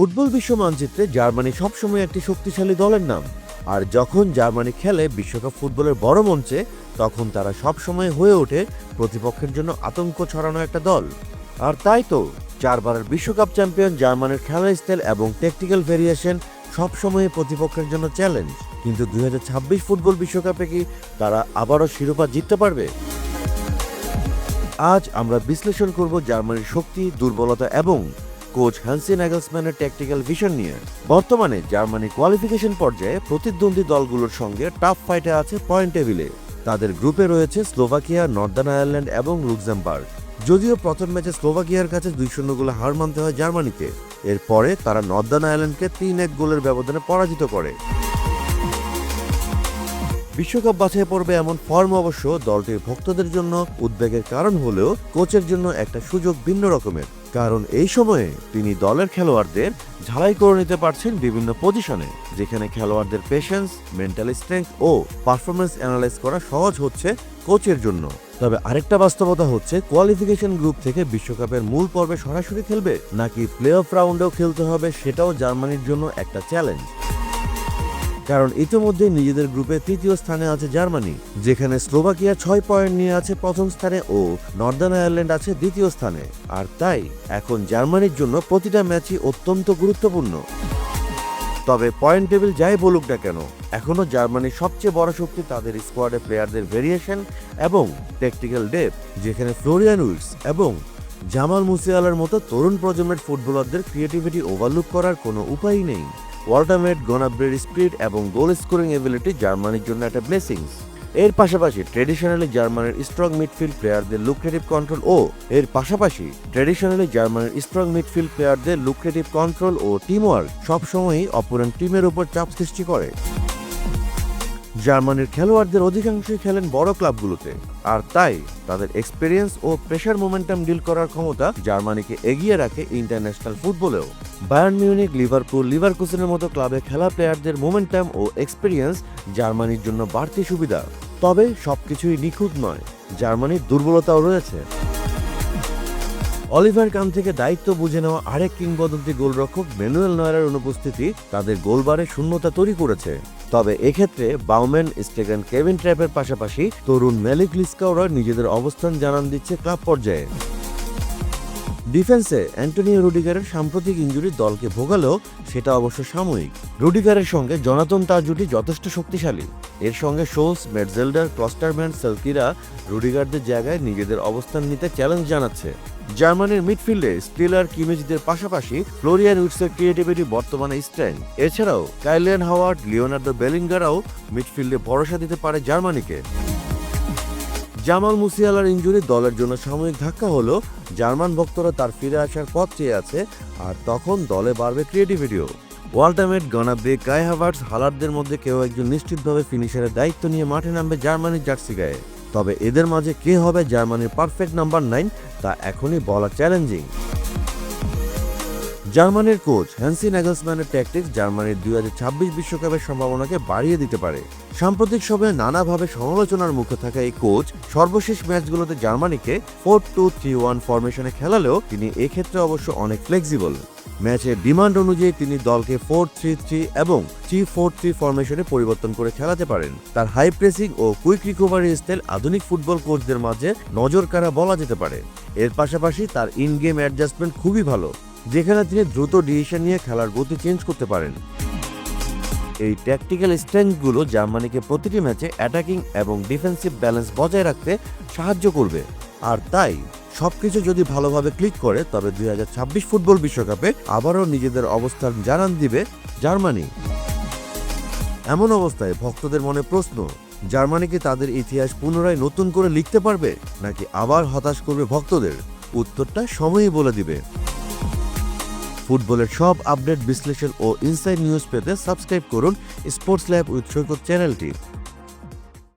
Football বিশ্ব মানচিত্রে Germany সবসময় একটি শক্তিশালী দলের নাম। আর যখন জার্মানি খেলে বিশ্বকাপ ফুটবলের বড় মঞ্চে, তখন তারা সবসময় হয়ে ওঠে প্রতিপক্ষের জন্য আতঙ্ক ছড়ানো একটা দল। আর তাই তো, চারবারের বিশ্বকাপ চ্যাম্পিয়ন জার্মানির খেলার স্টাইল এবং টেকটিক্যাল ভেরিয়েশন সবসময় প্রতিপক্ষের জন্য চ্যালেঞ্জ। কিন্তু দুই হাজার ছাব্বিশ ফুটবল বিশ্বকাপে কি তারা আবারও শিরোপা জিততে পারবে? আজ আমরা বিশ্লেষণ করব জার্মানির শক্তি, দুর্বলতা এবং কোচ হ্যান্সি নাগলসম্যানের ট্যাকটিক্যাল ভিশন নিয়ে। বর্তমানে জার্মানি কোয়ালিফিকেশন পর্যায়ে প্রতিদ্বন্দ্বী দলগুলোর সঙ্গে টাফ ফাইটে আছে পয়েন্ট টেবিলে তাদের গ্রুপে রয়েছে স্লোভাকিয়া, নর্দার্ন আয়ারল্যান্ড এবং লুক্সেমবার্গ। যদিও প্রথম ম্যাচে স্লোভাকিয়ার কাছে দুই শূন্য গোলে হার মানতে হয় জার্মানিকে, এরপরে তারা নর্দার্ন আয়ারল্যান্ডকে তিন এক গোলের ব্যবধানে পরাজিত করে। বিশ্বকাপ বাছাই পর্বে এমন ফর্ম অবশ্য দলটির ভক্তদের জন্য উদ্বেগের কারণ হলেও কোচের জন্য একটা সুযোগ ভিন্ন রকমের। কারণ এই সময়ে তিনি দলের খেলোয়াড়দের ঝালাই করে নিতে পারছেন বিভিন্ন পজিশনে, যেখানে খেলোয়াড়দের পেশেন্স মেন্টাল স্ট্রেংথ ও পারফরমেন্স অ্যানালাইজ করা সহজ হচ্ছে কোচের জন্য। তবে আরেকটা বাস্তবতা হচ্ছে কোয়ালিফিকেশন গ্রুপ থেকে বিশ্বকাপের মূল পর্বে সরাসরি খেলবে, নাকি প্লে অফ রাউন্ডেও খেলতে হবে সেটাও জার্মানির জন্য একটা চ্যালেঞ্জ কারণ ইতিমধ্যে নিজেদের গ্রুপে তৃতীয় স্থানে আছে জার্মানি, যেখানে স্লোভাকিয়া ছয় পয়েন্ট নিয়ে আছে প্রথম স্থানে ও নর্দার্ন আয়ারল্যান্ড আছে দ্বিতীয় স্থানে। আর তাই, এখন জার্মানির জন্য প্রতিটা ম্যাচই অত্যন্ত গুরুত্বপূর্ণ। তবে পয়েন্ট টেবিল যাই বলুক না কেন এখনও জার্মানির সবচেয়ে বড় শক্তি তাদের স্কোয়াডে প্লেয়ারদের ভেরিয়েশন এবং টেকটিক্যাল ডেপ যেখানে ফ্লোরিয়ান উইটস এবং জামাল মুসিয়ালার মতো তরুণ প্রজন্মের ফুটবলারদের ক্রিয়েটিভিটি ওভারলুক করার কোনো উপায়ই নেই। ওয়াল্টামেট গোনাব্রের স্পিড এবং গোল স্কোরিং এবিলিটি জার্মানির জন্য একটা ব্লেসিংস এর পাশাপাশি ট্রেডিশনালি জার্মানির স্ট্রং মিডফিল্ড প্লেয়ারদের লুক্রেটিভ কন্ট্রোল ও এর পাশাপাশি ট্রেডিশনালি জার্মানির স্ট্রং মিডফিল্ড প্লেয়ারদের লুক্রেটিভ কন্ট্রোল ও টিমওয়ার্ক সবসময়ই অপোনেন্ট টিমের উপর চাপ সৃষ্টি করে। জার্মানির খেলোয়াড়দের অধিকাংশই খেলেন বড় ক্লাবগুলোতে, আর তাই তাদের এক্সপিরিয়েন্স ও প্রেশার মোমেন্টাম ডিল করার ক্ষমতা জার্মানিকে এগিয়ে রাখে ইন্টারন্যাশনাল ফুটবলেও বায়ার্ন মিউনিক লিভারপুল লিভারকুসেনের মতো ক্লাবে খেলা প্লেয়ারদের মোমেন্টাম ও এক্সপিরিয়েন্স জার্মানির জন্য বাড়তি সুবিধা। তবে সবকিছুই নিখুঁত নয়, জার্মানির দুর্বলতাও রয়েছে। অলিভার কান থেকে দায়িত্ব বুঝে নেওয়া আরেক কিংবদন্তি গোলরক্ষক ম্যানুয়েল নয়ারের অনুপস্থিতি তাদের গোলবারে শূন্যতা তৈরি করেছে। তবে এক্ষেত্রে বাউম্যান স্টেগান, কেভিন ট্র্যাপের পাশাপাশি তরুণ ম্যালিক লিস্কাওরা নিজেদের অবস্থান জানান দিচ্ছে ক্লাব পর্যায়ে। ডিফেন্সে অ্যান্টনিও রুডিগারের সাম্প্রতিক ইঞ্জুরি দলকে ভোগালেও সেটা অবশ্য সাময়িক। রুডিগারের সঙ্গে জনাতন তার জুটি যথেষ্ট শক্তিশালী। এর সঙ্গে শোলস, মেটজেল্ডার, ক্লস্টারম্যান, সেলকিরা রুডিগারদের জায়গায় নিজেদের অবস্থান নিতে চ্যালেঞ্জ জানাচ্ছে। জার্মানির মিডফিল্ডে স্টিলার কিমেজদের পাশাপাশি ফ্লোরিয়ান উইটসের ক্রিয়েটিভিটি বর্তমানে স্ট্রেংথ এছাড়াও কাইলিয়ান হাওয়ার্ড, লিওনার্দো বেলিঙ্গারাও মিডফিল্ডে ভরসা দিতে পারে জার্মানিকে। জামাল মুসিয়ালার ইঞ্জুরি দলের জন্য সাময়িক ধাক্কা হলো। জার্মান ভক্তরা তার ফিরে আসার পথ চেয়ে আছে আর তখন দলে বাড়বে ক্রিয়েটিভিটিও ওয়াল্টামেট গনাব্বে কাই হাভার্টস হালারদের মধ্যে কেউ একজন নিশ্চিতভাবে ফিনিশারের দায়িত্ব নিয়ে মাঠে নামবে জার্মানির জার্সি গায়ে। তবে এদের মাঝে কে হবে জার্মানির পারফেক্ট নাম্বার নাইন তা এখনই বলা চ্যালেঞ্জিং জার্মানির কোচ হ্যান্সি ন্যাগলসম্যানের ট্যাকটিক্স জার্মানির দুই বিশ্বকাপের সম্ভাবনাকে বাড়িয়ে দিতে পারে। সাম্প্রতিক সময়ে নানাভাবে সমালোচনার মুখে থাকা এই কোচ সর্বশেষ ম্যাচগুলোতে জার্মানিকে ফোর টু থ্রি ওয়ান ফরমেশনে খেলালেও তিনি এক্ষেত্রে অবশ্য অনেক ফ্লেক্সিবল ম্যাচের ডিমান্ড অনুযায়ী তিনি দলকে ফোর থ্রি থ্রি এবং থ্রি ফোর থ্রি ফরমেশনে পরিবর্তন করে খেলাতে পারেন। তার হাই প্রেসিং ও কুইক রিকভারি স্টাইল আধুনিক ফুটবল কোচদের মাঝে নজর কাড়া বলা যেতে পারে। এর পাশাপাশি তার ইন গেম অ্যাডজাস্টমেন্ট খুবই ভালো, যেখানে তিনি দ্রুত ডিসিশন নিয়ে খেলার গতি চেঞ্জ করতে পারেন। এই ট্যাকটিক্যাল স্ট্রেংথগুলো জার্মানিকে প্রতিটি ম্যাচে অ্যাটাকিং এবং ডিফেন্সিভ ব্যালেন্স বজায় রাখতে সাহায্য করবে। আর তাই, সবকিছু যদি ভালোভাবে ক্লিক করে, তবে দু হাজার ছাব্বিশ ফুটবল বিশ্বকাপে আবারও নিজেদের অবস্থান জানান দিবে জার্মানি। এমন অবস্থায় ভক্তদের মনে প্রশ্ন, জার্মানি কি তাদের ইতিহাস পুনরায় নতুন করে লিখতে পারবে, নাকি আবার হতাশ করবে ভক্তদের? উত্তরটা সময়ই বলে দিবে। ফুটবলের সব আপডেট, বিশ্লেষণ ও ইনসাইড নিউজ পেতে সাবস্ক্রাইব করুন স্পোর্টস ল্যাব উইথ সৈকত চ্যানেলটি